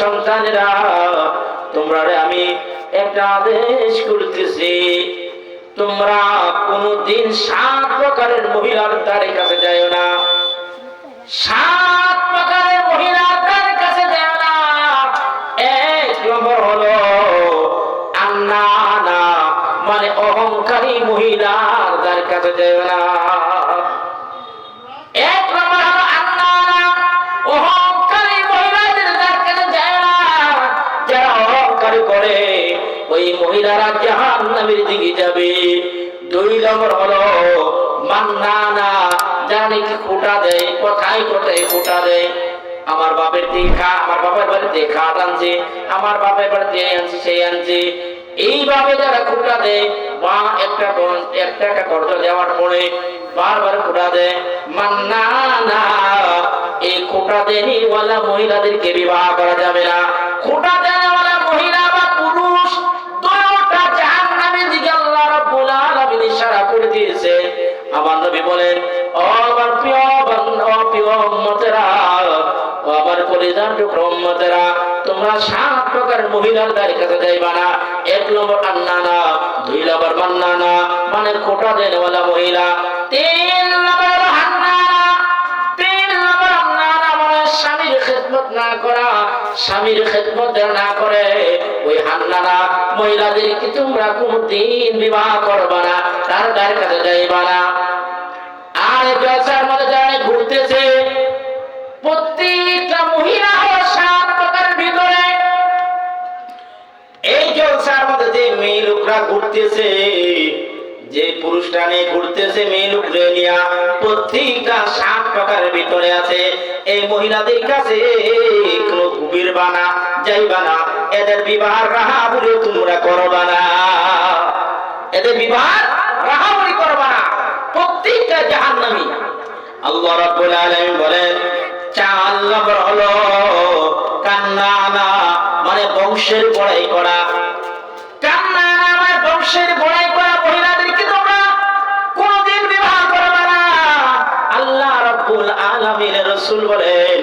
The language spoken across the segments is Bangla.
সন্তানেরা, তোমরা আমি একটা আদেশ করতেছি। তোমরা কোনদিন সাত প্রকারের মহিলার দ্বারের কাছে যাও না। সাত প্রকারের মহিলার দ্বারের কাছে যাও না। এক নম্বর হলো আন্নানা মানে অহংকারী মহিলার দ্বারের কাছে যাও না। মহিলারা জাহান নামের দিকে যাবে। দুই নম্বর হলো, মান্নানা যারা নাকি খোটা দেয়, কোথায় কোথায় খোটা দেয়। আমার বাপের দিকে খা আমার বাপের বাড়িতে খাট আনছে আমার বাপের বাড়িতে আনছে সেই আনছে। এইভাবে যারা খোটা দেয় বা একটা ক- এক টাকা দেওয়ার পরে বারবার খোটা দেয়। মান্নানা, এই খোটা দেনিওয়ালা মহিলাদেরকে বিবাহ করা যাবে না। খোটা দেওয়ালা মহিলা করে দিয়েছে আমার নবী বলেন আমার প্রিয় তোমরা সাত প্রকার মহিলার কাছে যাইবা না। এক নম্বর আন্নানা দুই নম্বর মান্নানা মানে খোটা দেনওয়ালা মহিলা। তিন নম্বর হান্নানা, তিন নম্বর আন্নানা মানে স্বামীর খেদমত না করা। স্বামীর খেদমত না করে, ওই হান্নানা মহিলাদেরকে তোমরা কোনদিন বিবাহ করবা না? তার দ্বারের কাছে যাইবা না। আর জলসার মধ্যে যারা ঘুরতেছে, প্রত্যেকটা মহিলা হলো সাত প্রকারের ভিতরে। এই জলসার মধ্যে যে ঘুরতেছে, যে পুরুষটা ঘুরতেছে সাত প্রকারের ভিতরে আছে। এই মহিলাদের কাছে গুবির বানা যাইবা না। এদের বিবাহ রাহা বলে তোমরা করবা না। এদের বিবাহ রাহা বলে করবা না। প্রত্যেকটা জাহান্নামী। আল্লাহ রাব্বুল আলামিন বলেন চার নম্বর হলো কান্নানা মানে বংশের বড়াই করা। কান্নানা মানে বংশের বড়াই করা মহিলাদেরকে তোমরা কোনদিন বিবাহ করবে না। আল্লাহ রাব্বুল আলামিনের রাসূল বলেন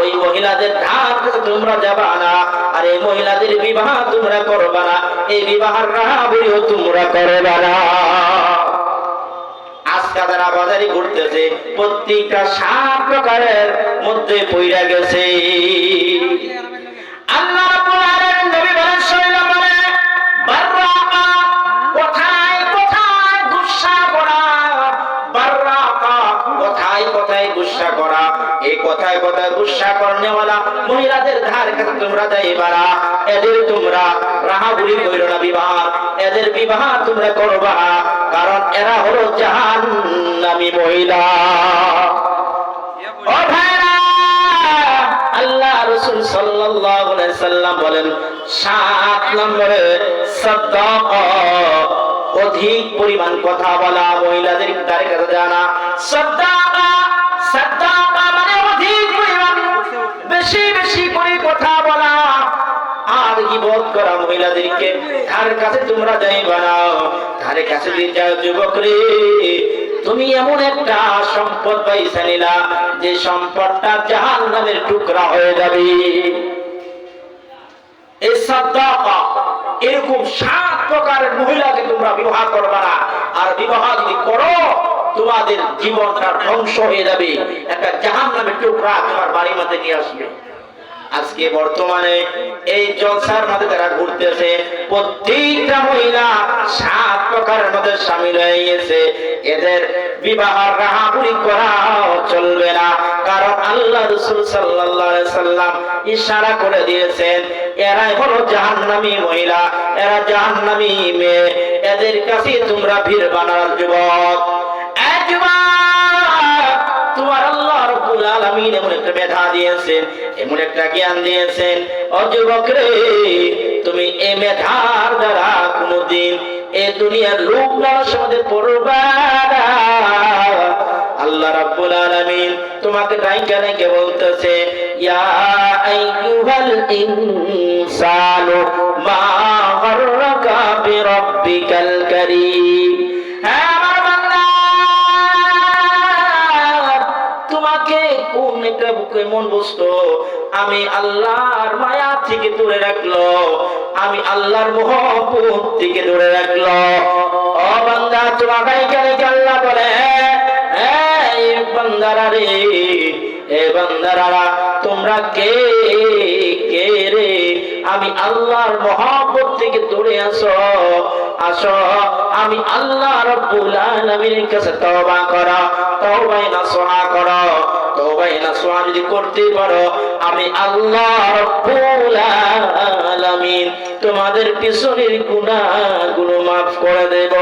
ওই মহিলাদের ধার তোমরা যাবা না, আর এই মহিলাদের বিবাহ তোমরা করবা না, এই বিবাহের রাহাবুরিও তোমরা করবা না। কোথায় কোথায় গুসা করা? কোথায় কোথায় গুসা করনেওয়ালা মহিলাদের ধার কাছে তোমরা যাইবা না এদের তোমরা রাহাবুরি কইরো না বিবাহ। এদের বিবাহ তোমরা করবা। কারণ এরা হলো জাহান্নামী মহিলা। পরিমাণ কথা বলা মহিলাদের জানা। সাদাকা সাদাকা কথা বলা। আর গিবত করা মহিলাদেরকে? ধার কাছে তোমরা যাইবা না ধারে কাছে দিয়ে যাও যুবক রে তুমি এমন একটা সম্পদ পাইছা নিলা, যে সম্পদটা জাহান নামের টুকরা হয়ে যাবে। এরকম সাত প্রকারের মহিলাকে তোমরা বিবাহ করবা না। আর বিবাহ যদি করো, তোমাদের জীবনটা ধ্বংস হয়ে যাবে। একটা জাহান নামের টুকরা তোমার বাড়ি মধ্যে নিয়ে আসবে। আজকে বর্তমানে এই জলসার মধ্যে যারা ঘুরতেছে প্রত্যেকটা মহিলা সাত প্রকারের মধ্যে সামিল হয়ে গেছে এদের বিবাহ রাহাবুরি করা চলবে না। কারণ আল্লাহ রসুল আলাইহি সাল্লাম ইশারা করে দিয়েছেন, এরাই হলো জাহান্নামী মহিলা, এরা জাহান্নামী মেয়ে। এদের কাছে তোমরা ভিড় বানার যুবক। আলামিন এমন একটা মেধা দিয়েছেন, এমন একটা জ্ঞান দিয়েছেন। অযুবক রে, তুমি এ মেধার দ্বারা কোনদিন এ দুনিয়ার লোক লালসার মধ্যে পড়বা আল্লাহ রাব্বুল আলামিন তোমাকে ডাইকা ডাইকা বলতেছে, ইয়া আইয়ুহাল ইনসানু মা গাররাকা বিরাব্বিকাল কারীম। বুকে আমি আল্লাহর মায়া থেকে দূরে রাখল, আমি আল্লাহর মহব্বত থেকে দূরে রাখল। ও বান্দা এখানে আল্লাহ বলে এ বান্দারা তোমরা কে? কে রে? আমি আল্লাহর মহব্বত থেকে দূরে আসো আসো, আমি আল্লাহ রব্বুল আলামিনের কাছে তওবা করো তওবাই নাসুহা করো। যদি করতে পারো, আমি আল্লাহ আলামিন তোমাদের পিছনের গুনাহগুলো মাফ করে দেব।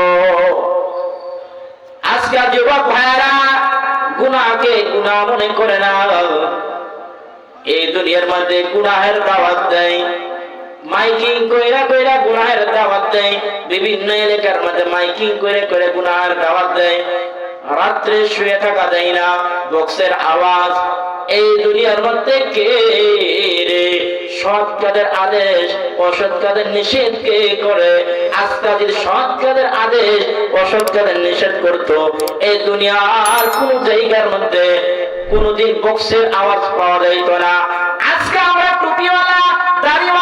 আজকে যুবক ভাইরা গুনাহকে গুনাহ মনে করে না। এই দুনিয়ার মধ্যে গুনাহের দাওয়াত দেয়, মাইকিং কইরা কইরা গুনাহের দাওয়াত দেয়, বিভিন্ন এলাকার মধ্যে মাইকিং করে করে গুনাহের দাওয়াত দেয়। রাত্রে শুয়ে থাকা যায় না। বক্সের আওয়াজ, এই দুনিয়ার মধ্যে কে রে? সৎ কাজের আদেশ, অসৎ কাজের নিষেধ কে করে? আজকাজের সৎ কাজের আদেশ, অসৎ কাজের নিষেধ করতো। এই দুনিয়ার কোন জায়গার মধ্যে কোনদিন বক্সের আওয়াজ পাওয়া যাইতো না। আজকে আমরা টুপিওয়ালা, দাড়িওয়ালা